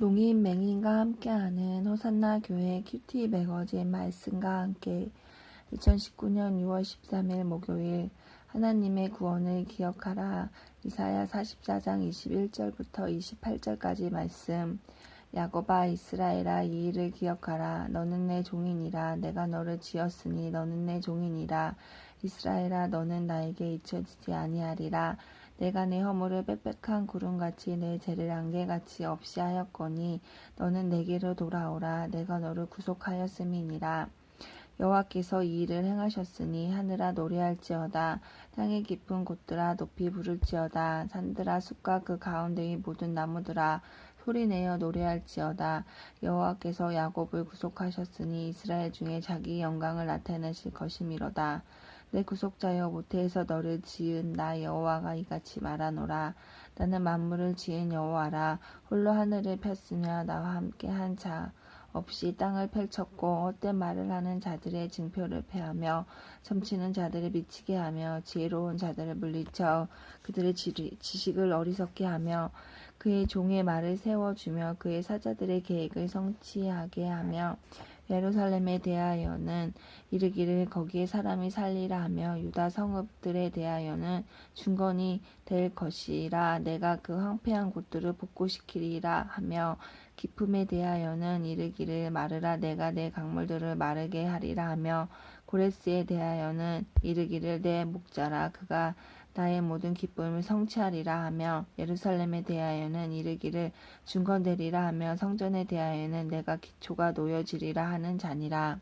농인 맹인과 함께하는 호산나 교회 큐티 매거진 말씀과 함께 2019년 6월 13일 목요일 하나님의 구원을 기억하라. 이사야 44장 21절부터 28절까지 말씀. 야곱아 이스라엘아 이 일을 기억하라. 너는 내 종이니라. 내가 너를 지었으니 너는 내 종이니라 이스라엘아 너는 나에게 잊혀지지 아니하리라. 내가 내 허물을 빽빽한 구름같이 내 죄를 안개같이 없이 하였거니 너는 내게로 돌아오라. 내가 너를 구속하였음이니라. 여호와께서 이 일을 행하셨으니 하늘아 노래할지어다. 땅의 깊은 곳들아 높이 부를지어다. 산들아 숲과 그 가운데의 모든 나무들아 소리내어 노래할지어다. 여호와께서 야곱을 구속하셨으니 이스라엘 중에 자기 영광을 나타내실 것이미로다 내 구속자여 모태에서 너를 지은 나 여호와가 이같이 말하노라? 나는 만물을 지은 여호와라. 홀로 하늘을 폈으며 나와 함께 한 자 없이 땅을 펼쳤고 헛된 말을 하는 자들의 증표를 패하며 점치는 자들을 미치게 하며 지혜로운 자들을 물리쳐 그들의 지식을 어리석게 하며 그의 종의 말을 세워주며 그의 사자들의 계획을 성취하게 하며 예루살렘에 대하여는 이르기를 거기에 사람이 살리라 하며 유다 성읍들에 대하여는 중건이 될 것이라 내가 그 황폐한 곳들을 복구시키리라 하며 기품에 대하여는 이르기를 마르라 내가 내 강물들을 마르게 하리라 하며 고레스에 대하여는 이르기를 내 목자라 그가 나의 모든 기쁨을 성취하리라 하며 예루살렘에 대하여는 이르기를 중건되리라 하며 성전에 대하여는 내가 기초가 놓여지리라 하는 자니라.